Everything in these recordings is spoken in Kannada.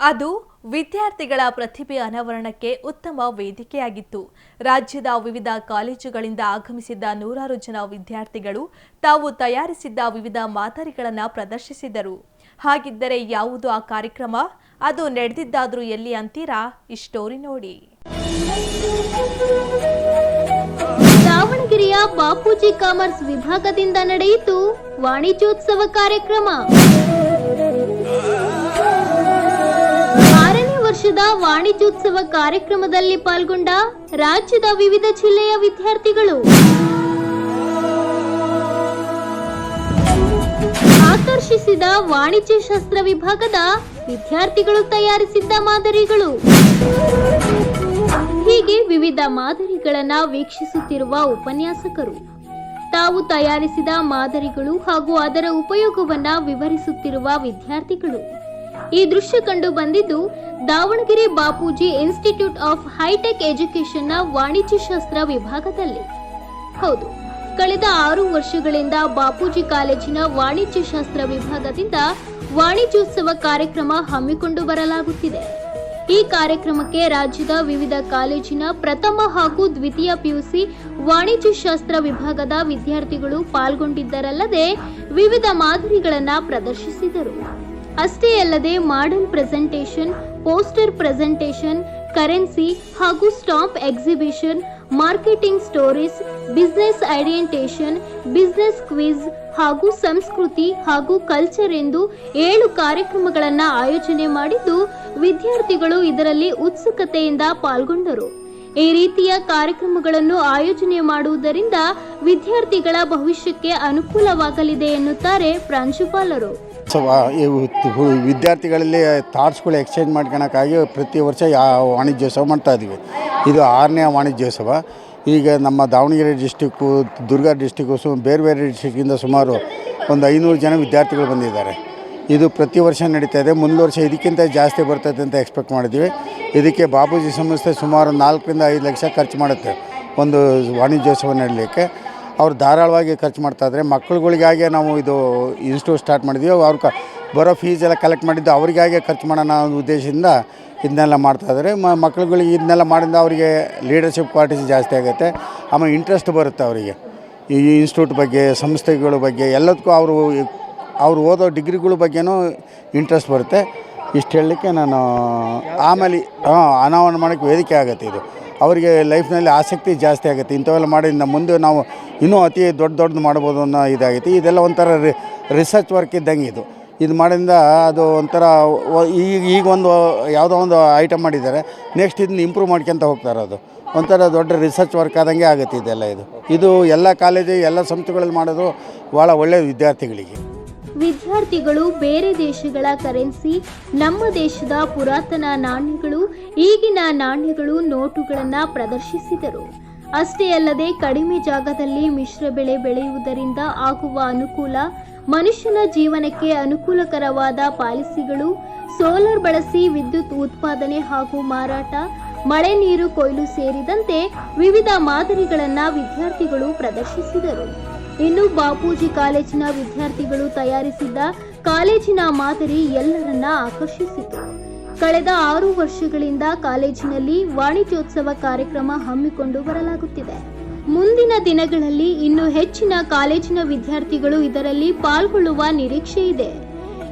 ಅದು ವಿದ್ಯಾರ್ಥಿಗಳ ಪ್ರತಿಭೆ ಅನಾವರಣಕ್ಕೆ ಉತ್ತಮ ವೇದಿಕೆಯಾಗಿತ್ತು. ರಾಜ್ಯದ ವಿವಿಧ ಕಾಲೇಜುಗಳಿಂದ ಆಗಮಿಸಿದ್ದ ನೂರಾರು ಜನ ವಿದ್ಯಾರ್ಥಿಗಳು ತಾವು ತಯಾರಿಸಿದ್ದ ವಿವಿಧ ಮಾದರಿಗಳನ್ನು ಪ್ರದರ್ಶಿಸಿದರು. ಹಾಗಿದ್ದರೆ ಯಾವುದು ಆ ಕಾರ್ಯಕ್ರಮ? ಅದು ನಡೆದಿದ್ದಾದರೂ ಎಲ್ಲಿ ಅಂತೀರಾ? ಈ ಸ್ಟೋರಿ ನೋಡಿ. ದಾವಣಗೆರೆಯ ಬಾಪೂಜಿ ಕಾಮರ್ಸ್ ವಿಭಾಗದಿಂದ ನಡೆಯಿತು ವಾಣಿಜ್ಯೋತ್ಸವ ಕಾರ್ಯಕ್ರಮ. ವರ್ಷದ ವಾಣಿಜ್ಯೋತ್ಸವ ಕಾರ್ಯಕ್ರಮದಲ್ಲಿ ಪಾಲ್ಗೊಂಡ ರಾಜ್ಯದ ವಿವಿಧ ಜಿಲ್ಲೆಯ ವಿದ್ಯಾರ್ಥಿಗಳು. ಆಕರ್ಷಿಸಿದ ವಾಣಿಜ್ಯ ಶಾಸ್ತ್ರ ವಿಭಾಗದ ವಿದ್ಯಾರ್ಥಿಗಳು ತಯಾರಿಸಿದ್ದ ಮಾದರಿಗಳು. ಹೀಗೆ ವಿವಿಧ ಮಾದರಿಗಳನ್ನ ವೀಕ್ಷಿಸುತ್ತಿರುವ ಉಪನ್ಯಾಸಕರು. ತಾವು ತಯಾರಿಸಿದ ಮಾದರಿಗಳು ಹಾಗೂ ಅದರ ಉಪಯೋಗವನ್ನ ವಿವರಿಸುತ್ತಿರುವ ವಿದ್ಯಾರ್ಥಿಗಳು. ಈ ದೃಶ್ಯ ಕಂಡು ಬಂದಿದ್ದು Davangere Bapuji institute of hitech ಎಜುಕೇಶನ್ನ ವಾಣಿಜ್ಯಶಾಸ್ತ್ರ ವಿಭಾಗದಲ್ಲಿ. ಹೌದು, ಕಳೆದ ಆರು ವರ್ಷಗಳಿಂದ ಬಾಪೂಜಿ ಕಾಲೇಜಿನ ವಾಣಿಜ್ಯಶಾಸ್ತ್ರ ವಿಭಾಗದಿಂದ ವಾಣಿಜ್ಯೋತ್ಸವ ಕಾರ್ಯಕ್ರಮ ಹಮ್ಮಿಕೊಂಡು ಬರಲಾಗುತ್ತಿದೆ. ಈ ಕಾರ್ಯಕ್ರಮಕ್ಕೆ ರಾಜ್ಯದ ವಿವಿಧ ಕಾಲೇಜಿನ ಪ್ರಥಮ ಹಾಗೂ ದ್ವಿತೀಯ ಪಿಯುಸಿ ವಾಣಿಜ್ಯಶಾಸ್ತ್ರ ವಿಭಾಗದ ವಿದ್ಯಾರ್ಥಿಗಳು ಪಾಲ್ಗೊಂಡಿದ್ದರಲ್ಲದೆ ವಿವಿಧ ಮಾದರಿಗಳನ್ನು ಪ್ರದರ್ಶಿಸಿದರು. ಅಷ್ಟೇ ಅಲ್ಲದೆ model presentation poster presentation currency ಹಾಗೂ stamp exhibition marketing stories business ideation business quiz ಹಾಗೂ ಸಂಸ್ಕೃತಿ ಹಾಗೂ ಕಲ್ಚರ್ ಎಂದು ಏಳು ಕಾರ್ಯಕ್ರಮಗಳನ್ನು ಆಯೋಜನೆ ಮಾಡಿದ್ದು ವಿದ್ಯಾರ್ಥಿಗಳು ಇದರಲ್ಲಿ ಉತ್ಸುಕತೆಯಿಂದ ಪಾಲ್ಗೊಂಡರು. ಈ ರೀತಿಯ ಕಾರ್ಯಕ್ರಮಗಳನ್ನು ಆಯೋಜನೆ ಮಾಡುವುದರಿಂದ ವಿದ್ಯಾರ್ಥಿಗಳ ಭವಿಷ್ಯಕ್ಕೆ ಅನುಕೂಲವಾಗಲಿದೆ ಎನ್ನುತ್ತಾರೆ ಪ್ರಾಂಶುಪಾಲರು. ಸೊ ವಿದ್ಯಾರ್ಥಿಗಳಲ್ಲಿ ಥಾಟ್ಸ್ಗಳು ಎಕ್ಸ್ಚೇಂಜ್ ಮಾಡ್ಕೊಳಕ್ಕಾಗಿ ಪ್ರತಿ ವರ್ಷ ಯಾ ವಾಣಿಜ್ಯೋತ್ಸವ ಮಾಡ್ತಾ ಇದ್ದೀವಿ ಇದು ಆರನೇ ವಾಣಿಜ್ಯೋತ್ಸವ. ಈಗ ನಮ್ಮ ದಾವಣಗೆರೆ ಡಿಸ್ಟಿಕ್ಕು ದುರ್ಗ ಡಿಸ್ಟಿಕ್ಕು ಸು ಬೇರೆ ಬೇರೆ ಡಿಸ್ಟಿಕ್ಕಿಂದ ಸುಮಾರು ಒಂದು ಐನೂರು ಜನ ವಿದ್ಯಾರ್ಥಿಗಳು ಬಂದಿದ್ದಾರೆ. ಇದು ಪ್ರತಿ ವರ್ಷ ನಡೀತಾ ಇದೆ. ಮುಂದಿನ ವರ್ಷ ಇದಕ್ಕಿಂತ ಜಾಸ್ತಿ ಬರ್ತದೆ ಅಂತ ಎಕ್ಸ್ಪೆಕ್ಟ್ ಮಾಡಿದ್ದೀವಿ ಇದಕ್ಕೆ ಬಾಪೂಜಿ ಸಂಸ್ಥೆ ಸುಮಾರು ನಾಲ್ಕರಿಂದ ಐದು ಲಕ್ಷ ಖರ್ಚು ಮಾಡುತ್ತೆ ಒಂದು ವಾಣಿಜ್ಯೋತ್ಸವ ನಡೀಲಿಕ್ಕೆ. ಅವ್ರು ಧಾರಾಳವಾಗಿ ಖರ್ಚು ಮಾಡ್ತಾ ಇದ್ದಾರೆ. ಮಕ್ಕಳುಗಳಿಗಾಗೆ ನಾವು ಇದು ಇನ್ಸ್ಟಿಟ್ಯೂಟ್ ಸ್ಟಾರ್ಟ್ ಮಾಡಿದ್ವಿ. ಅವ್ರು ಕ ಬರೋ ಫೀಸ್ ಎಲ್ಲ ಕಲೆಕ್ಟ್ ಮಾಡಿದ್ದು ಅವರಿಗಾಗೆ ಖರ್ಚು ಮಾಡೋಣ ಅನ್ನೋ ಉದ್ದೇಶದಿಂದ ಇದನ್ನೆಲ್ಲ ಮಾಡ್ತಾ ಇದ್ದಾರೆ. ಮ ಮಕ್ಳುಗಳಿಗೆ ಇದನ್ನೆಲ್ಲ ಮಾಡಿದ ಅವರಿಗೆ ಲೀಡರ್ಶಿಪ್ ಕ್ವಾಲಿಟೀಸ್ ಜಾಸ್ತಿ ಆಗುತ್ತೆ. ಆಮೇಲೆ ಇಂಟ್ರೆಸ್ಟ್ ಬರುತ್ತೆ ಅವರಿಗೆ. ಈ ಇನ್ಸ್ಟಿಟ್ಯೂಟ್ ಬಗ್ಗೆ, ಸಂಸ್ಥೆಗಳ ಬಗ್ಗೆ ಎಲ್ಲದಕ್ಕೂ ಅವರು ಅವ್ರು ಓದೋ ಡಿಗ್ರಿಗಳ ಬಗ್ಗೆನೂ ಇಂಟ್ರೆಸ್ಟ್ ಬರುತ್ತೆ. ಇಷ್ಟು ಹೇಳಲಿಕ್ಕೆ ನಾನು ಆಮೇಲೆ, ಹಾಂ, ಅನಾವರಣ ಮಾಡೋಕ್ಕೆ ವೇದಿಕೆ ಆಗುತ್ತೆ ಇದು. ಅವರಿಗೆ ಲೈಫ್ನಲ್ಲಿ ಆಸಕ್ತಿ ಜಾಸ್ತಿ ಆಗುತ್ತೆ. ಇಂಥವೆಲ್ಲ ಮಾಡಿದ ಮುಂದೆ ನಾವು ಇನ್ನೂ ಅತಿ ದೊಡ್ಡ ದೊಡ್ಡದು ಮಾಡ್ಬೋದು ಅನ್ನೋ ಇದಾಗೈತಿ. ಇದೆಲ್ಲ ಒಂಥರ ರಿ ರಿಸರ್ಚ್ ವರ್ಕ್ ಇದ್ದಂಗೆ ಇದು. ಇದು ಮಾಡಿಂದ ಅದು ಒಂಥರ ಈಗ ಈಗ ಒಂದು ಯಾವುದೋ ಒಂದು ಐಟಮ್ ಮಾಡಿದ್ದಾರೆ. ನೆಕ್ಸ್ಟ್ ಇದನ್ನ ಇಂಪ್ರೂವ್ ಮಾಡ್ಕೊಂತ ಹೋಗ್ತಾರೆ ಅದು. ಒಂಥರ ದೊಡ್ಡ ರಿಸರ್ಚ್ ವರ್ಕ್ ಆದಂಗೆ ಆಗುತ್ತೆ ಇದೆಲ್ಲ ಇದು. ಇದು ಎಲ್ಲ ಕಾಲೇಜು ಎಲ್ಲ ಸಂಸ್ಥೆಗಳಲ್ಲಿ ಮಾಡೋದು ಭಾಳ ಒಳ್ಳೆಯ ವಿದ್ಯಾರ್ಥಿಗಳಿಗೆ. ವಿದ್ಯಾರ್ಥಿಗಳು ಬೇರೆ ದೇಶಗಳ ಕರೆನ್ಸಿ ನಮ್ಮ ದೇಶದ ಪುರಾತನ ನಾಣ್ಯಗಳು ಈಗಿನ ನಾಣ್ಯಗಳು ನೋಟುಗಳನ್ನು ಪ್ರದರ್ಶಿಸಿದರು. ಅಷ್ಟೇ ಅಲ್ಲದೆ ಕಡಿಮೆ ಜಾಗದಲ್ಲಿ ಮಿಶ್ರ ಬೆಳೆ ಬೆಳೆಯುವುದರಿಂದ ಆಗುವ ಅನುಕೂಲ, ಮನುಷ್ಯನ ಜೀವನಕ್ಕೆ ಅನುಕೂಲಕರವಾದ ಪಾಲಿಸಿಗಳು, ಸೋಲಾರ್ ಬಳಸಿ ವಿದ್ಯುತ್ ಉತ್ಪಾದನೆ ಹಾಗೂ ಮಾರಾಟ, ಮಳೆ ನೀರು ಕೊಯ್ಲು ಸೇರಿದಂತೆ ವಿವಿಧ ಮಾದರಿಗಳನ್ನು ವಿದ್ಯಾರ್ಥಿಗಳು ಪ್ರದರ್ಶಿಸಿದರು. ಇನ್ನು ಬಾಪೂಜಿ ಕಾಲೇಜಿನ ವಿದ್ಯಾರ್ಥಿಗಳು ತಯಾರಿಸಿದ್ದ ಕಾಲೇಜಿನ ಮಾದರಿ ಎಲ್ಲರನ್ನ ಆಕರ್ಷಿಸಿತು. ಕಳೆದ ಆರು ವರ್ಷಗಳಿಂದ ಕಾಲೇಜಿನಲ್ಲಿ ವಾಣಿಜ್ಯೋತ್ಸವ ಕಾರ್ಯಕ್ರಮ ಹಮ್ಮಿಕೊಂಡು ಬರಲಾಗುತ್ತಿದೆ. ಮುಂದಿನ ದಿನಗಳಲ್ಲಿ ಇನ್ನು ಹೆಚ್ಚಿನ ಕಾಲೇಜಿನ ವಿದ್ಯಾರ್ಥಿಗಳು ಇದರಲ್ಲಿ ಪಾಲ್ಗೊಳ್ಳುವ ನಿರೀಕ್ಷೆ ಇದೆ.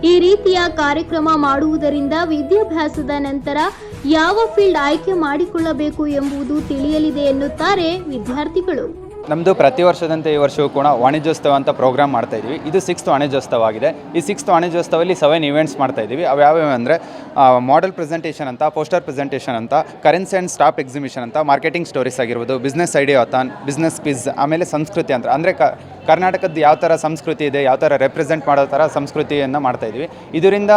ಈ ರೀತಿಯ ಕಾರ್ಯಕ್ರಮ ಮಾಡುವುದರಿಂದ ವಿದ್ಯಾಭ್ಯಾಸದ ನಂತರ ಯಾವ ಫೀಲ್ಡ್ ಆಯ್ಕೆ ಮಾಡಿಕೊಳ್ಳಬೇಕು ಎಂಬುದು ತಿಳಿಯಲಿದೆ ಎನ್ನುತ್ತಾರೆ ವಿದ್ಯಾರ್ಥಿಗಳು. ನಮ್ಮದು ಪ್ರತಿ ವರ್ಷದಂತೆ ಈ ವರ್ಷವೂ ಕೂಡ ವಾಣಿಜ್ಯೋತ್ಸವ ಅಂತ ಪ್ರೋಗ್ರಾಮ್ ಮಾಡ್ತಾ ಇದ್ದೀವಿ ಇದು ಸಿಕ್ಸ್ತ್ ವಾಣಿಜ್ಯೋತ್ಸವ ಆಗಿದೆ ಈ ಸಿಕ್ಸ್ತ್ ವಾಣಿಜ್ಯೋತ್ಸವದಲ್ಲಿ ಸೆವೆನ್ ಇವೆಂಟ್ಸ್ ಮಾಡ್ತಾ ಇದ್ದೀವಿ ಅವು ಯಾವ್ಯಾವ ಅಂದರೆ ಮಾಡೆಲ್ ಪ್ರೆಸೆಂಟೇಷನ್ ಅಂತ ಪೋಸ್ಟರ್ ಪ್ರೆಸೆಂಟೇಷನ್ ಅಂತ ಕರೆನ್ಸಿ ಆ್ಯಂಡ್ ಸ್ಟಾಪ್ ಎಕ್ಸಿಬಿಷನ್ ಅಂತ ಮಾರ್ಕೆಟಿಂಗ್ ಸ್ಟೋರೀಸ್ ಆಗಿರ್ಬೋದು business ideathon business quiz ಆಮೇಲೆ ಸಂಸ್ಕೃತಿ ಅಂತ. ಅಂದರೆ ಕ ಕರ್ನಾಟಕದ ಯಾವ ಥರ ಸಂಸ್ಕೃತಿ ಇದೆ, ಯಾವ ಥರ ರೆಪ್ರೆಸೆಂಟ್ ಮಾಡೋ ಥರ ಸಂಸ್ಕೃತಿಯನ್ನು ಮಾಡ್ತಾ ಇದ್ವಿ. ಇದರಿಂದ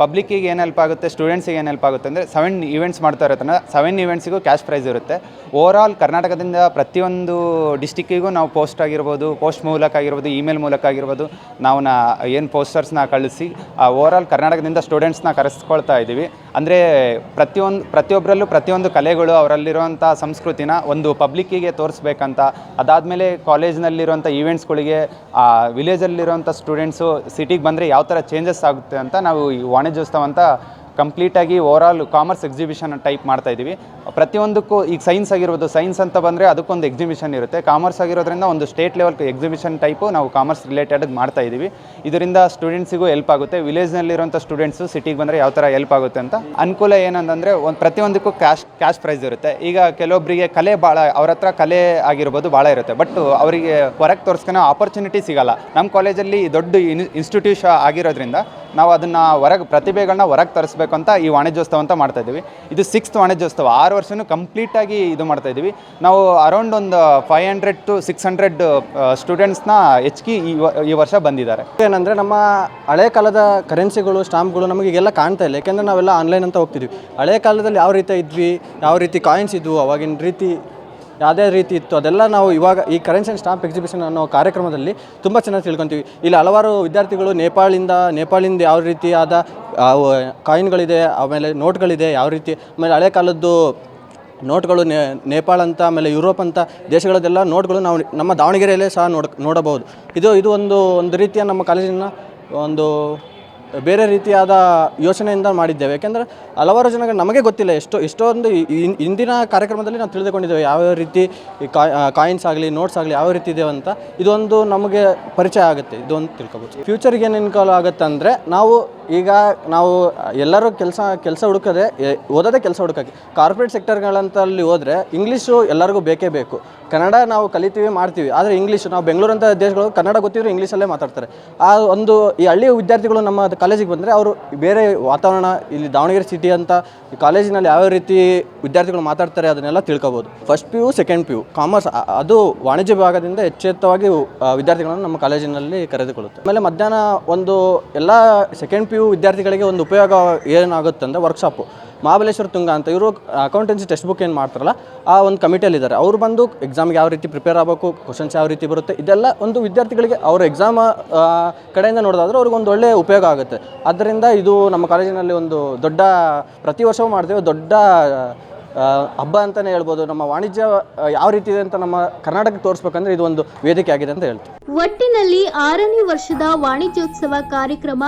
ಪಬ್ಲಿಕ್ಕಿಗೆ ಏನು ಹೆಲ್ಪ್ ಆಗುತ್ತೆ ಸ್ಟೂಡೆಂಟ್ಸಿಗೆ ಏನು ಹೆಲ್ಪ್ ಆಗುತ್ತೆ ಅಂದರೆ ಸೆವೆನ್ ಇವೆಂಟ್ಸ್ ಮಾಡ್ತಾ ಇರೋದನ್ನ ಸೆವೆನ್ ಇವೆಂಟ್ಸಿಗೂ ಕ್ಯಾಶ್ ಪ್ರೈಸ್ ಇರುತ್ತೆ. ಓವರ್ ಆಲ್ ಕರ್ನಾಟಕದಿಂದ ಪ್ರತಿಯೊಂದು ಡಿಸ್ಟಿಕ್ಕಿಗೂ ನಾವು ಪೋಸ್ಟ್ ಆಗಿರ್ಬೋದು, ಪೋಸ್ಟ್ ಮೂಲಕ ಆಗಿರ್ಬೋದು, ಇಮೇಲ್ ಮೂಲಕ ಆಗಿರ್ಬೋದು, ನಾವು ಏನು ಪೋಸ್ಟರ್ಸ್ನ ಕಳಿಸಿ ಓವರ್ ಆಲ್ ಕರ್ನಾಟಕದಿಂದ ಸ್ಟೂಡೆಂಟ್ಸ್ನ ಕರೆಸ್ಕೊಳ್ತಾ ಇದ್ದೀವಿ. ಅಂದರೆ ಪ್ರತಿಯೊಂದು ಪ್ರತಿಯೊಬ್ಬರಲ್ಲೂ ಪ್ರತಿಯೊಂದು ಕಲೆಗಳು ಅವರಲ್ಲಿರುವಂಥ ಸಂಸ್ಕೃತಿನ ಒಂದು ಪಬ್ಲಿಕ್ಕಿಗೆ ತೋರಿಸ್ಬೇಕಂತ, ಅದಾದಮೇಲೆ ಕಾಲೇಜ್ನಲ್ಲಿರುವಂಥ ಈವೆಂಟ್ಸ್ಗಳಿಗೆ ವಿಲೇಜಲ್ಲಿರುವಂಥ ಸ್ಟೂಡೆಂಟ್ಸು ಸಿಟಿಗೆ ಬಂದರೆ ಯಾವ ಥರ ಚೇಂಜಸ್ ಆಗುತ್ತೆ ಅಂತ ನಾವು ಈ ವಾಣಿಜ್ಯೋತ್ಸವ ಅಂತ ಕಂಪ್ಲೀಟಾಗಿ ಓವರಾಲ್ ಕಾಮರ್ಸ್ ಎಕ್ಸಿಬಿಷನ್ ಟೈಪ್ ಮಾಡ್ತಾ ಇದ್ದೀವಿ ಪ್ರತಿಯೊಂದಕ್ಕೂ ಈಗ ಸೈನ್ಸ್ ಆಗಿರ್ಬೋದು ಸೈನ್ಸ್ ಅಂತ ಬಂದರೆ ಅದಕ್ಕೊಂದು ಎಕ್ಸಿಬಿಷನ್ ಇರುತ್ತೆ. ಕಾಮರ್ಸ್ ಆಗಿರೋದ್ರಿಂದ ಒಂದು ಸ್ಟೇಟ್ ಲೆವೆಲ್ ಎಕ್ಸಿಬಿಷನ್ ಟೈಪು ನಾವು ಕಾಮರ್ಸ್ ರಿಲೇಟೆಡ್ ಮಾಡ್ತಾ ಇದ್ದೀವಿ ಇದರಿಂದ ಸ್ಟೂಡೆಂಟ್ಸಿಗೂ ಹೆಲ್ಪ್ ಆಗುತ್ತೆ. ವಿಲೇಜ್ನಲ್ಲಿರುವಂಥ ಸ್ಟೂಡೆಂಟ್ಸು ಸಿಟಿಗೆ ಬಂದರೆ ಯಾವ ಥರ ಹೆಲ್ಪ್ ಆಗುತ್ತೆ ಅಂತ. ಅನುಕೂಲ ಏನಂತಂದರೆ ಒಂದು ಪ್ರತಿಯೊಂದಕ್ಕೂ ಕ್ಯಾಶ್ ಕ್ಯಾಶ್ ಪ್ರೈಸ್ ಇರುತ್ತೆ. ಈಗ ಕೆಲವೊಬ್ಬರಿಗೆ ಕಲೆ ಭಾಳ ಅವ್ರ ಹತ್ರ ಕಲೆ ಆಗಿರ್ಬೋದು ಭಾಳ ಇರುತ್ತೆ. ಬಟ್ ಅವರಿಗೆ ಹೊರಗೆ ತೋರಿಸ್ಕೊಳೋ ಆಪರ್ಚುನಿಟಿ ಸಿಗಲ್ಲ. ನಮ್ಮ ಕಾಲೇಜಲ್ಲಿ ದೊಡ್ಡ ಇನ್ಸ್ಟಿಟ್ಯೂಷ ಆಗಿರೋದ್ರಿಂದ ನಾವು ಅದನ್ನು ಹೊರಗೆ ಪ್ರತಿಭೆಗಳನ್ನ ಹೊರಗೆ ತರಿಸ್ಬೇಕು ಅಂತ ಈ ವಾಣಿಜ್ಯೋತ್ಸವ ಅಂತ ಮಾಡ್ತಾ ಇದ್ದೀವಿ. ಇದು ಸಿಕ್ಸ್ತ್ ವಾಣಿಜ್ಯೋತ್ಸವ. ಆರು ವರ್ಷವೂ ಕಂಪ್ಲೀಟಾಗಿ ಇದು ಮಾಡ್ತಾ ಇದ್ದೀವಿ. ನಾವು ಅರೌಂಡ್ ಒಂದು five hundred to six hundred ಸ್ಟೂಡೆಂಟ್ಸ್ನ ಹೆಚ್ಚಿಗೆ ಈ ಈ ವರ್ಷ ಬಂದಿದ್ದಾರೆ. ಏನಂದರೆ ನಮ್ಮ ಹಳೆ ಕಾಲದ ಕರೆನ್ಸಿಗಳು ಸ್ಟಾಂಪ್ಗಳು ನಮಗೆ ಈಗೆಲ್ಲ ಕಾಣ್ತಾ ಇಲ್ಲ. ಯಾಕೆಂದರೆ ನಾವೆಲ್ಲ ಆನ್ಲೈನ್ ಅಂತ ಹೋಗ್ತಿದ್ವಿ. ಹಳೆ ಕಾಲದಲ್ಲಿ ಯಾವ ರೀತಿ ಇದ್ವಿ, ಯಾವ ರೀತಿ ಕಾಯಿನ್ಸ್ ಇದ್ವು, ಅವಾಗಿನ ರೀತಿ ಯಾವುದೇ ರೀತಿ ಇತ್ತು, ಅದೆಲ್ಲ ನಾವು ಇವಾಗ ಈ ಕರೆನ್ಸಿ ಆ್ಯಂಡ್ ಸ್ಟಾಂಪ್ ಎಕ್ಸಿಬಿಷನ್ ಅನ್ನೋ ಕಾರ್ಯಕ್ರಮದಲ್ಲಿ ತುಂಬ ಚೆನ್ನಾಗಿ ತಿಳ್ಕೊತೀವಿ. ಇಲ್ಲಿ ಹಲವಾರು ವಿದ್ಯಾರ್ಥಿಗಳು ನೇಪಾಳಿಂದ ನೇಪಾಳಿಂದ ಯಾವ ರೀತಿಯಾದ ಕಾಯಿನ್ಗಳಿದೆ ಆಮೇಲೆ ನೋಟ್ಗಳಿದೆ ಯಾವ ರೀತಿ, ಆಮೇಲೆ ಹಳೆ ಕಾಲದ್ದು ನೋಟ್ಗಳು ನೇ, ನೇಪಾಳ ಅಂತ, ಆಮೇಲೆ ಯುರೋಪ್ ಅಂತ, ದೇಶಗಳದ್ದೆಲ್ಲ ನೋಟ್ಗಳು ನಾವು ನಮ್ಮ ದಾವಣಗೆರೆಯಲ್ಲೇ ಸಹ ನೋಡ, ನೋಡಬಹುದು. ಇದು ಇದು ಒಂದು ಒಂದು ರೀತಿಯ ನಮ್ಮ ಕಾಲೇಜಿನ ಒಂದು ಬೇರೆ ರೀತಿಯಾದ ಯೋಚನೆಯಿಂದ ಮಾಡಿದ್ದೇವೆ. ಯಾಕೆಂದರೆ ಹಲವಾರು ಜನಗಳು ನಮಗೆ ಗೊತ್ತಿಲ್ಲ ಎಷ್ಟೋ, ಎಷ್ಟೊಂದು ಇಂದಿನ ಕಾರ್ಯಕ್ರಮದಲ್ಲಿ ನಾವು ತಿಳಿದುಕೊಂಡಿದ್ದೇವೆ. ಯಾವ ರೀತಿ ಈ ಕಾಯಿನ್ಸ್ ಆಗಲಿ ನೋಟ್ಸ್ ಆಗಲಿ ಯಾವ ರೀತಿ ಇದೆ ಅಂತ. ಇದೊಂದು ನಮಗೆ ಪರಿಚಯ ಆಗುತ್ತೆ. ಇದೊಂದು ತಿಳ್ಕೊಬೋದು. ಫ್ಯೂಚರ್ಗೆ ಏನೇನು ಕಾಲ ಆಗುತ್ತೆ ಅಂದರೆ ನಾವು ಈಗ ನಾವು ಎಲ್ಲರೂ ಕೆಲಸ ಕೆಲಸ ಹುಡುಕದೆ ಓದೋದೇ ಕೆಲಸ ಹುಡುಕಕ್ಕೆ. ಕಾರ್ಪೊರೇಟ್ ಸೆಕ್ಟರ್ಗಳಂತಲ್ಲಿ ಹೋದರೆ ಇಂಗ್ಲೀಷು ಎಲ್ಲರಿಗೂ ಬೇಕೇ ಬೇಕು. ಕನ್ನಡ ನಾವು ಕಲಿತೀವಿ, ಮಾಡ್ತೀವಿ. ಆದರೆ ಇಂಗ್ಲೀಷ್ ನಾವು ಬೆಂಗಳೂರು ಅಂತ ದೇಶಗಳು ಕನ್ನಡ ಗೊತ್ತಿದ್ರು ಇಂಗ್ಲೀಷಲ್ಲೇ ಮಾತಾಡ್ತಾರೆ. ಆ ಒಂದು ಈ ಹಳ್ಳಿಯ ವಿದ್ಯಾರ್ಥಿಗಳು ನಮ್ಮ ಕಾಲೇಜಿಗೆ ಬಂದರೆ ಅವರು ಬೇರೆ ವಾತಾವರಣ, ಇಲ್ಲಿ ದಾವಣಗೆರೆ ಸಿಟಿ ಅಂತ ಈ ಕಾಲೇಜಿನಲ್ಲಿ ಯಾವ ರೀತಿ ವಿದ್ಯಾರ್ಥಿಗಳು ಮಾತಾಡ್ತಾರೆ ಅದನ್ನೆಲ್ಲ ತಿಳ್ಕೊಬೋದು. First P U second P U commerce ಅದು ವಾಣಿಜ್ಯ ವಿಭಾಗದಿಂದ ಎಚ್ಚೆತ್ತವಾಗಿ ವಿದ್ಯಾರ್ಥಿಗಳನ್ನು ನಮ್ಮ ಕಾಲೇಜಿನಲ್ಲಿ ಕರೆದುಕೊಳ್ಳುತ್ತೆ. ಆಮೇಲೆ ಮಧ್ಯಾಹ್ನ ಒಂದು ಎಲ್ಲ ಸೆಕೆಂಡ್ ಪಿ ಯು ವಿದ್ಯಾರ್ಥಿಗಳಿಗೆ ಒಂದು ಉಪಯೋಗ ಏನಾಗುತ್ತೆ ಅಂದರೆ ವರ್ಕ್ಶಾಪು ಮಹಾಬಲೇಶ್ವರ ತುಂಗ ಅಂತ ಇವರು ಅಕೌಂಟೆನ್ಸಿ ಟೆಕ್ಸ್ಟ್ ಬುಕ್ ಏನು ಮಾಡ್ತಾರಲ್ಲ, ಆ ಒಂದು ಕಮಿಟಿಯಲ್ಲಿದ್ದಾರೆ ಅವರು ಬಂದು ಎಕ್ಸಾಮ್ಗೆ ಯಾವ ರೀತಿ ಪ್ರಿಪೇರ್ ಆಗಬೇಕು ಕ್ವಶನ್ಸ್ ಯಾವ ರೀತಿ ಬರುತ್ತೆ, ಇದೆಲ್ಲ ಒಂದು ವಿದ್ಯಾರ್ಥಿಗಳಿಗೆ ಅವರ ಎಕ್ಸಾಮ್ ಕಡೆಯಿಂದ ನೋಡೋದಾದ್ರೆ ಅವ್ರಿಗೆ ಒಂದು ಒಳ್ಳೆಯ ಉಪಯೋಗ ಆಗುತ್ತೆ. ಆದ್ದರಿಂದ ಇದು ನಮ್ಮ ಕಾಲೇಜಿನಲ್ಲಿ ಒಂದು ದೊಡ್ಡ, ಪ್ರತಿ ವರ್ಷವೂ ಮಾಡ್ತೇವೆ, ದೊಡ್ಡ ಹಬ್ಬ ಅಂತಲೇ ಹೇಳ್ಬೋದು. ನಮ್ಮ ವಾಣಿಜ್ಯ ಯಾವ ರೀತಿ ಇದೆ ಅಂತ ನಮ್ಮ ಕರ್ನಾಟಕಕ್ಕೆ ತೋರಿಸ್ಬೇಕಂದ್ರೆ ಇದು ಒಂದು ವೇದಿಕೆ ಆಗಿದೆ ಅಂತ ಹೇಳ್ತೀವಿ. ಒಟ್ಟಿನಲ್ಲಿ ಆರನೇ ವರ್ಷದ ವಾಣಿಜ್ಯೋತ್ಸವ ಕಾರ್ಯಕ್ರಮ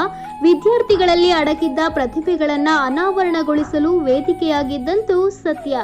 ವಿದ್ಯಾರ್ಥಿಗಳಲ್ಲಿ ಅಡಗಿದ್ದ ಪ್ರತಿಭೆಗಳನ್ನು ಅನಾವರಣಗೊಳಿಸಲು ವೇದಿಕೆಯಾಗಿದ್ದಂತೂ ಸತ್ಯ.